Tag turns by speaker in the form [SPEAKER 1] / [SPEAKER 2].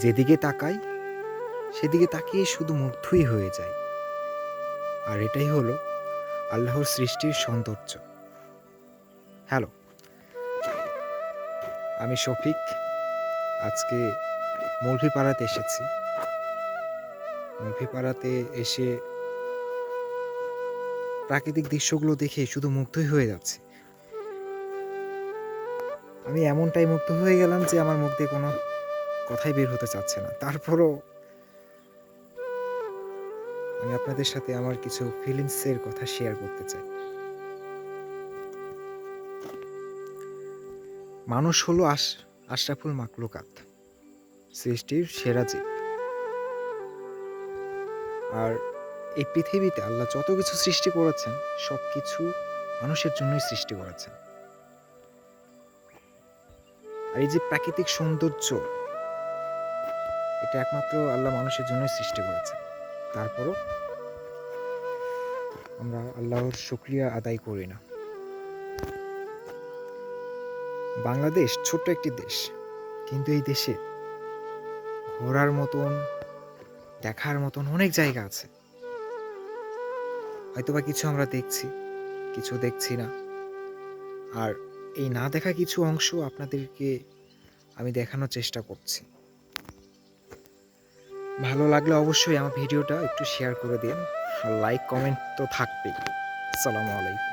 [SPEAKER 1] যেদিকে তাকাই, সেদিকে তাকিয়ে শুধু মুগ্ধই হয়ে যায় আর এটাই হলো আল্লাহর সৃষ্টির সৌন্দর্য। হ্যালো, আমি শফিক, আজকে মৌলভীপাড়াতে এসেছি। মৌলভীপাড়াতে এসে প্রাকৃতিক দৃশ্যগুলো দেখে শুধু মুগ্ধই হয়ে যাচ্ছে। আমি এমনটাই মুগ্ধ হয়ে গেলাম যে আমার মুখ দিয়ে কোনো কথাই বের হতে চাচ্ছে না। তারপরও আমি আপনাদের সাথে আমার কিছু ফিলিংসের কথা শেয়ার করতে চাই। মানুষ হলো আশ, আশরাফুল মাকলুকাত। সৃষ্টির সেরা জীব। আর এই পৃথিবীতে আল্লাহ যত কিছু সৃষ্টি করেছেন সব কিছু মানুষের জন্যই সৃষ্টি করেছেন। আর এই যে প্রাকৃতিক সৌন্দর্য এটা একমাত্র আল্লাহ মানুষের জন্যই সৃষ্টি করেছেন তারপরও আমরা আল্লাহর শুক্রিয়া আদায় করি না। বাংলাদেশ ছোট্ট একটি দেশ, কিন্তু এই দেশে ঘোরার মতন, দেখার মতন অনেক জায়গা আছে। হয়তোবা কিছু আমরা দেখছি, কিছু দেখছি না। আর এই না দেখা কিছু অংশ আপনাদেরকে আমি দেখানোর চেষ্টা করছি। ভালো লাগলে অবশ্যই আমার ভিডিওটা একটু শেয়ার করে দিন। আর লাইক কমেন্ট তো থাকবেই। আসসালামু আলাইকুম।